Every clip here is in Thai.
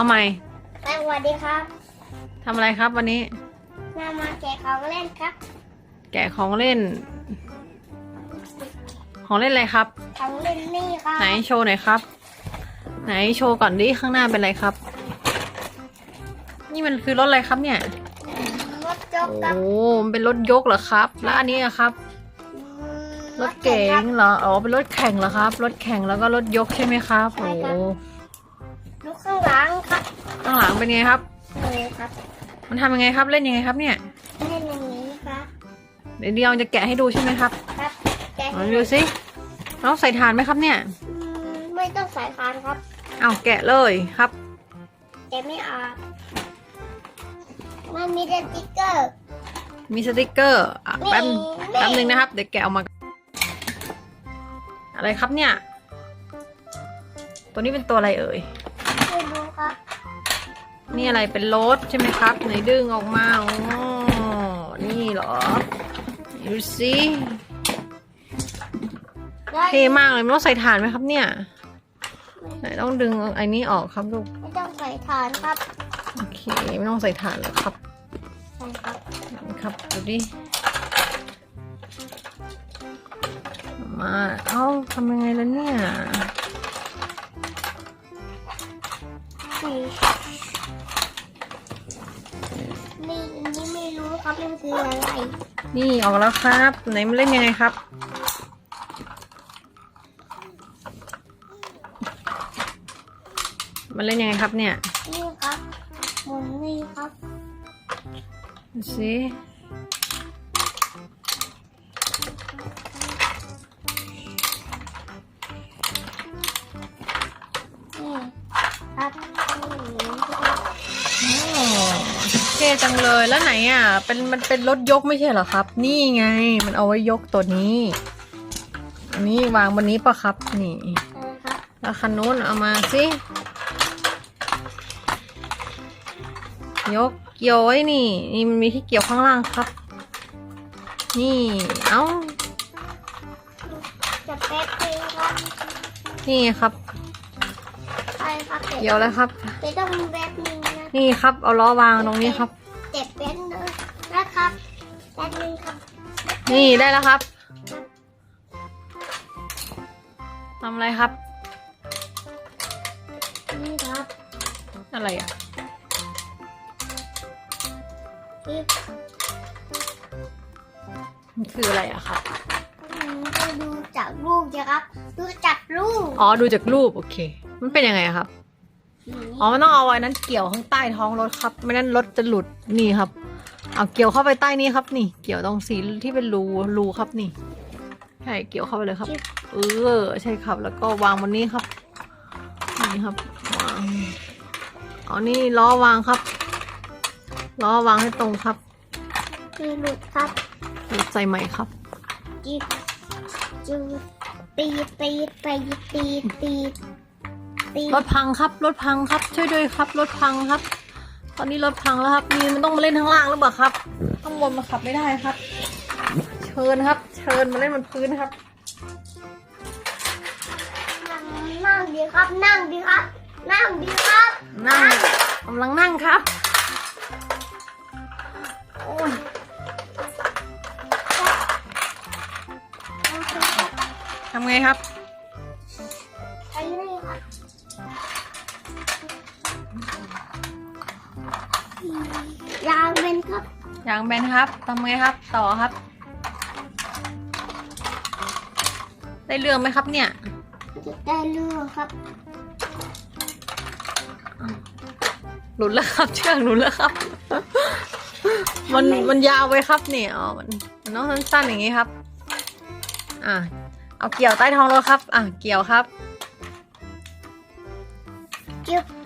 เอาใหม่สวัสดีครับทำอะไรครับวันนี้นำมาแกะของเล่นครับ แกะของเล่น ของเล่นอะไรครับ ของเล่นนี่ครับไหนโชว์หน่อยครับ ไหนโชว์ก่อนดิข้างหน้าเป็นอะไรครับ นี่มันคือรถอะไรครับเนี่ยรถจกครับโอ้มันเป็นรถยกเหรอครับ แล้วอันนี้อะครับอืมรถเก๋งเหรออ๋อเป็นรถแข่งเหรอครับ รถแข่งแล้วก็รถยกใช่ไหมครับโอ้ดูข้างหลังครับ ข้างหลังเป็นไงครับนี่ครับมันทำยังไงครับเล่นยังไงครับเนี่ยเล่นอย่างนี้ครับเดี๋ยวเดียวจะแกะให้ดูใช่ไหมครับครับแกะลองดูสิเราใส่ถ่านไหมครับเนี่ยอืมไม่ต้องใส่คานครับ เอาแกะเลยครับ แกะไม่ออกมันมีสติ๊กเกอร์ มีสติกเกอร์อะแป๊บนี่แป๊บนึงนะครับ เดี๋ยวแกะออกมา อะไรครับเนี่ย ตัวนี้เป็นตัวอะไรเอ่ยไม่รู้ครับ นี่อะไรเป็นรถใช่ไหมครับ ไหนดึงออกมาอ๋อนี่เหรอดูสิได้เท่มากเลยมันต้องใส่ถ่านไหมครับเนี่ย ไหนต้องดึงไอ้นี้ออกครับลูก ไม่ต้องใส่ฐานครับ โอเค ไม่ต้องใส่ถ่านแล้วครับใส่ครับครับดูดิ มา เอ้าทำยังไงล่ะเนี่ย ครับมันคืออะไรนี่ออกแล้วครับ ไหนมันเล่นยังไงครับมันเล่นยังไงครับเนี่ย นี่ครับหมุนนี่ครับดูสิ เท่จังเลยแล้วไหนอะ เป็นมันเป็นรถยกไม่ใช่เหรอครับ นี่ไง มันเอาไว้ยกตัวนี้ อันนี้วางบนนี้ปะครับ นี่นะครับแล้วคันนู้นเอามาสิยกเกี่ยวไว้นี่ นี่มันมีที่เกี่ยวข้างล่างครับ นี่ เอ้าจะแป๊บนึงครับ นี่ครับใช่ครับเกี่ยวแล้วครับจะต้องแป๊บนึง นะนี่ครับ เอาล้อวางตรงนี้ครับ เจ็บแป๊บนึงนะครับแป๊บนึงครับนี่ได้แล้วครับทำอะไรครับ นี่ครับอะไรอะนี่มันคืออะไรอะครับอืมก็ดูจากรูปจะครับ ดูจากรูป อ๋อ ดูจากรูป โอเค มันเป็นยังไงอะครับ อ๋อมันต้องเอาไว้นั้นเกี่ยวข้างใต้ท้องรถครับ ไม่นั้นรถจะหลุดนี่ครับ เอาเกี่ยวเข้าไปใต้นี้ครับ นี่ เกี่ยวตรงสีที่เป็นรูรูครับนี่ใช่เกี่ยวเข้าไปเลยครับ เออใช่ครับ แล้วก็วางบนนี้ครับนี่ครับวางอ๋อนี่ล้อวางครับล้อวางให้ตรงครับคือหลุดครับหลุดใส่ใหม่ครับจีจูตีตีตีตีตี ตีรถพังครับรถพังครับช่วยด้วยครับรถพังครับ ตอนนี้รถพังแล้วครับมีมันต้องมาเล่นข้างล่างหรือเปล่าครับข้างบนมาขับไม่ได้ครับ เชิญครับ เชิญมาเล่นบนพื้นครับนั่งดีครับ นั่งดีครับ นั่งดีครับ นั่งกำลังนั่งครับโอ้ยโอเคครับทำไงครับ ยางเป็นครับยางแบนครับทำไงครับ ต่อครับ ได้เรื่องไหมครับเนี่ย จะได้เรื่องครับหลุดแล้วครับ เชือกหลุดแล้วครับ มันมันยาวไปครับเนี่ยอ๋อมันมันต้องสั้นๆอย่างนี้ครับ อะเอาเกี่ยวใต้ท้องรถครับ อะเกี่ยวครับจึ๊บเกี่ยว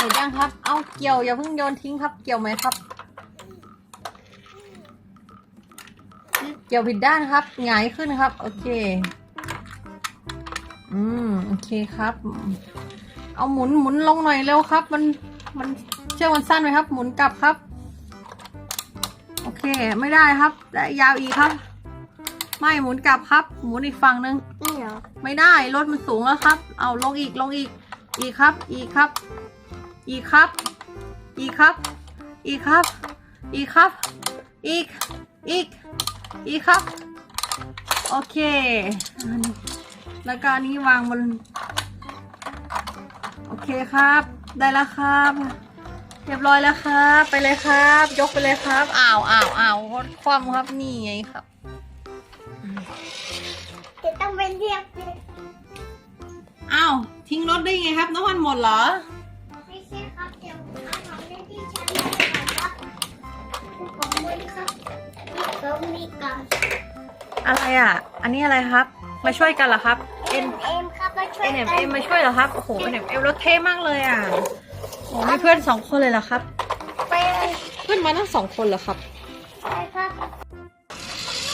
หรือยังครับ เอาเกี่ยวอย่าเพิ่งโยนทิ้งครับ เกี่ยวไหมครับ เกี่ยวผิดด้านครับหงายขึ้นครับ โอเค อืมโอเคครับ เอาหมุนหมุนลงหน่อยเร็วครับ มันมันเชือกมันสั้นไหมครับ หมุนกลับครับ โอเค ไม่ได้ครับและยาวอีกครับ ไม่หมุนกลับครับ หมุนอีกฝั่งหนึ่งนี่เหรอไม่ได้รถมันสูงแล้วครับ เอาลงอีกลงอีกอีกครับ อีกครับ อีกครับ อีกครับ อีกครับ อีกครับ อีก อีก อีกครับ โอเคอันแล้วก็อันนี้วางบน โอเคครับ ได้แล้วครับ เรียบร้อยแล้วครับ ไปเลยครับ ยกไปเลยครับ อ้าวอ้าวอ้าวคว่ำครับ นี่ไงครับ จะต้องเป็นเรียบอ้าว ทิ้งรถได้ไงครับ น้ำมันหมดเหรอ แล้วมีการอะไรอะ อันนี้อะไรครับ มาช่วยกันเหรอครับ เอ็มเอ็มครับมาช่วย N กั M M มาช่วยเหรอครับ โอ้โห N M M รถเท่มากเลยอะโอ้มีเพื่อนสองคนเลยเหรอครับ ไปเลยเพื่อนมาตั้งสองคนเหรอครับไปครับ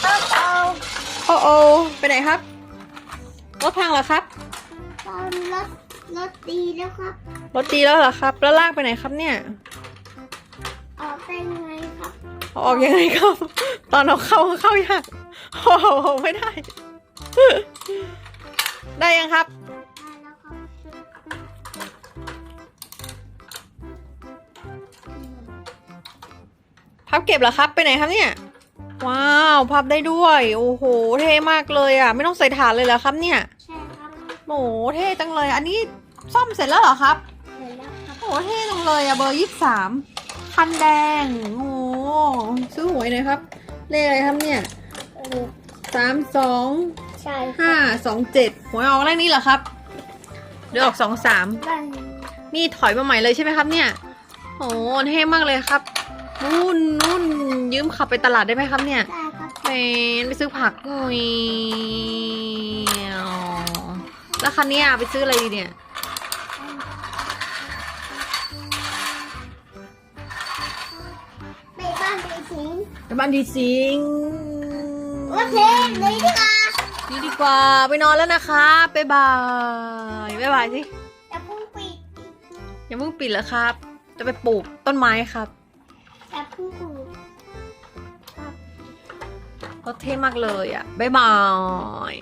เอาเอาโอ้โอไปไหนครับ รถพังเหรอครับตอนรถรถดีแล้วครับ รถดีแล้วเหรอครับ แล้วลากไปไหนครับเนี่ย เอาออกยังไงครับ ตอนเราเข้าเข้ายากโอ้โหไม่ได้ ได้ยังครับได้แล้วครับ พับเก็บเหรอครับ ไปไหนครับเนี่ย ว้าว พับได้ด้วย โอ้โห เท่มากเลยอะ ไม่ต้องใส่ฐานเลยเหรอครับเนี่ยใช่ครับโอ้โห เท่จังเลย อันนี้ซ่อมเสร็จแล้วเหรอครับเห็นแล้วครับโอ้โห เท่จังเลยอะ เบอร์ยี่สามคันแดงโอ้โห ซื้อหวยหน่อยครับ เลขอะไรครับเนี่ยเออสามสองใช่คห้ารับสองเจ็ดหวยออกเลขนี้เหรอครับเดือออกสองสามบ้านนี่ถอยมาใหม่เลยใช่ไหมครับเนี่ยโอ้เท่มากเลยครับนุ่นนุ่นยืมขับไปตลาดได้ไหมครับเนี่ยได้ครับแหมไปซื้อผักหน่อยแล้วคันเนี้ยไปซื้ออะไรดีเนี่ย สิงไปบ้านดีสิงโอเคเลยดีกว่านี่ดีกว่าไปนอนแล้วนะคะบ๊ายบายบ๊ายบายสิอย่าเพิ่งปิดอย่าเพิ่งปิดแล้วครับ จะไปปลูกต้นไม้ครับอย่าเพิ่งปิดครับก็เท่มากเลยอะบ๊ายบาย